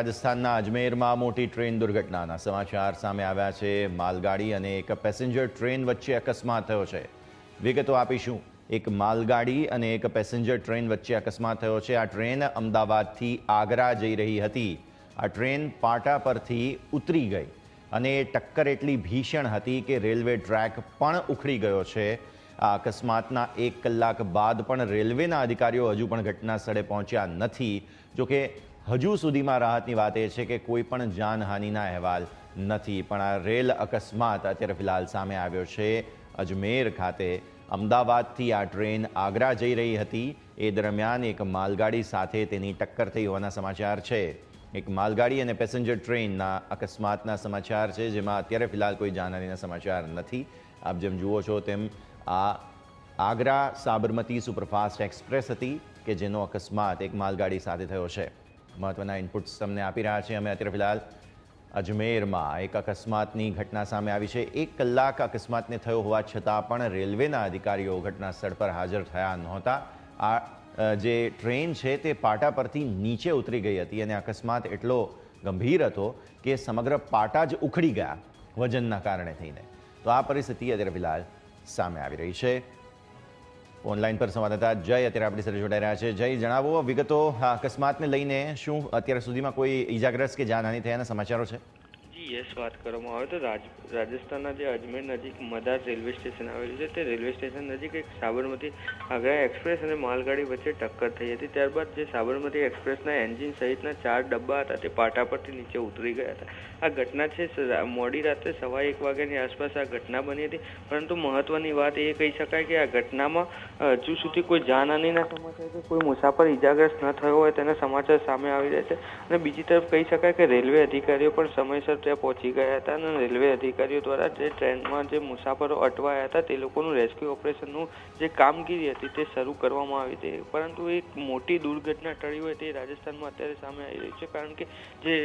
રાજસ્થાનના અજમેરમાં મોટી ટ્રેન દુર્ઘટનાના સમાચાર સામે આવ્યા છે. માલગાડી અને એક પેસેન્જર ટ્રેન વચ્ચે અકસ્માત થયો છે. વિગતો આપીશું. એક માલગાડી અને એક પેસેન્જર ટ્રેન વચ્ચે અકસ્માત થયો છે. આ ટ્રેન અમદાવાદથી આગ્રા જઈ રહી હતી. આ ટ્રેન પાટા પરથી ઉતરી ગઈ અને ટક્કર એટલી ભીષણ હતી કે રેલવે ટ્રેક પણ ઉખડી ગયો છે. આ અકસ્માતના એક કલાક બાદ પણ રેલવેના અધિકારીઓ હજુ પણ ઘટના સ્થળે પહોંચ્યા નથી. જોકે હજુ સુધીમાં રાહતની વાત એ છે કે કોઈ પણ જાનહાનિના અહેવાલ નથી. પણ આ રેલ અકસ્માત અત્યારે ફિલહાલ સામે આવ્યો છે. અજમેર ખાતે અમદાવાદથી આ ટ્રેન આગ્રા જઈ રહી હતી. એ દરમિયાન એક માલગાડી સાથે તેની ટક્કર થઈ હોવાના સમાચાર છે. એક માલગાડી અને પેસેન્જર ટ્રેનના અકસ્માતના સમાચાર છે, જેમાં અત્યારે ફિલહાલ કોઈ જાનહાનિના સમાચાર નથી. આપ જેમ જુઓ છો તેમ આ આગ્રા સાબરમતી સુપરફાસ્ટ એક્સપ્રેસ હતી કે જેનો અકસ્માત એક માલગાડી સાથે થયો છે. મહત્વના ઇનપુટ્સ તમને આપી રહ્યા છીએ અમે અત્યારે ફિલહાલ અજમેરમાં. એક અકસ્માતની ઘટના સામે આવી છે. એક કલાક અકસ્માતને થયો હોવા છતાં પણ રેલવેના અધિકારીઓ ઘટના સ્થળ પર હાજર થયા નહોતા. આ જે ટ્રેન છે તે પાટા પરથી નીચે ઉતરી ગઈ હતી અને અકસ્માત એટલો ગંભીર હતો કે સમગ્ર પાટા જ ઉખડી ગયા વજનના કારણે થઈને. તો આ પરિસ્થિતિ અત્યારે ફિલહાલ સામે આવી રહી છે. ઓનલાઈન પર સંવાદદાતા જય, અત્યારે આપણી સાથે જોડાઈ રહ્યા છે. જય, જણાવો વિગતો અકસ્માતને લઈને શું અત્યાર સુધીમાં કોઈ ઈજાગ્રસ્ત કે જાનહાની થયાના સમાચારો છે? યસ, વાત કરવામાં આવે તો રાજ, રાજસ્થાનના જે અજમેર નજીક મદાર રેલવે સ્ટેશન આવેલું છે, તે રેલવે સ્ટેશન નજીક એક સાબરમતી આગ્રા એક્સપ્રેસ અને માલગાડી વચ્ચે ટક્કર થઈ હતી. ત્યારબાદ જે સાબરમતી એક્સપ્રેસના એન્જિન સહિતના ચાર ડબ્બા હતા, તે પાટા પરથી નીચે ઉતરી ગયા હતા. આ ઘટના છે મોડી રાત્રે સવા એક વાગ્યાની આસપાસ આ ઘટના બની હતી. પરંતુ મહત્વની વાત એ કહી શકાય કે આ ઘટનામાં હજુ સુધી કોઈ જાનહાનિના સમાચાર કે કોઈ મુસાફર ઈજાગ્રસ્ત ન થયો હોય તેના સમાચાર સામે આવી રહ્યા છે. અને બીજી તરફ કહી શકાય કે રેલવે અધિકારીઓ પણ સમયસર ત્યાં પહોંચી ગયા હતા અને રેલવે અધિકારીઓ દ્વારા જે ટ્રેનમાં જે મુસાફરો અટવાયા હતા તે લોકોનું રેસ્ક્યુ ઓપરેશનનું જે કામગીરી હતી તે શરૂ કરવામાં આવી હતી. પરંતુ એક મોટી દુર્ઘટના ટળી હોય તે રાજસ્થાનમાં અત્યારે સામે આવી રહી છે. કારણ કે જે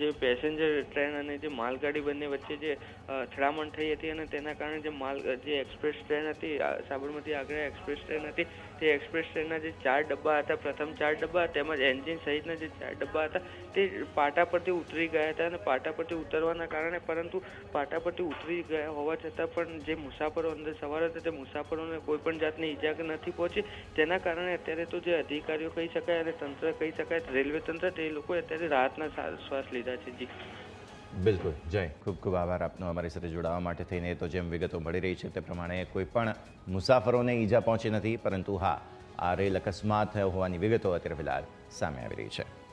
જે પેસેન્જર ટ્રેન અને જે માલગાડી બંને વચ્ચે જે અથડામણ થઈ હતી અને તેના કારણે જે માલ, જે એક્સપ્રેસ ટ્રેન હતી સાબરમતી આગ્રા એક્સપ્રેસ ટ્રેન હતી, તે એક્સપ્રેસ ટ્રેનના જે ચાર ડબ્બા હતા, પ્રથમ ચાર ડબ્બા તેમજ એન્જિન સહિતના જે ચાર ડબ્બા હતા, તે પાટા પરથી ઉતરી ગયા હતા અને પાટા પરથી ઉતરવાના કારણે પરંતુ પાટા પરથી ઉતરી ગયા હોવા છતાં પણ જે મુસાફરો અંદર સવાર હતા, તે મુસાફરોને કોઈ પણ જાતની ઈજા નથી પહોંચી. તેના કારણે અત્યારે તો જે અધિકારીઓ કહી શકાય અને તંત્ર કહી શકાય, રેલવે તંત્ર, તે લોકોએ અત્યારે રાહતના શ્વાસ લીધા જી. બિલકુલ. જય. ખૂબ ખૂબ આભાર આપનો અમારી સાથે જોડાવા માટે થઈને. તો જેમ વિગતો મળી રહી છે, તે પ્રમાણે કોઈ પણ મુસાફરોને ઈજા પહોંચી નથી, પરંતુ હા, આ રેલ અકસ્માત થયો હોવાની વિગતો અત્યારે ફિલહાલ સામે આવી રહી છે.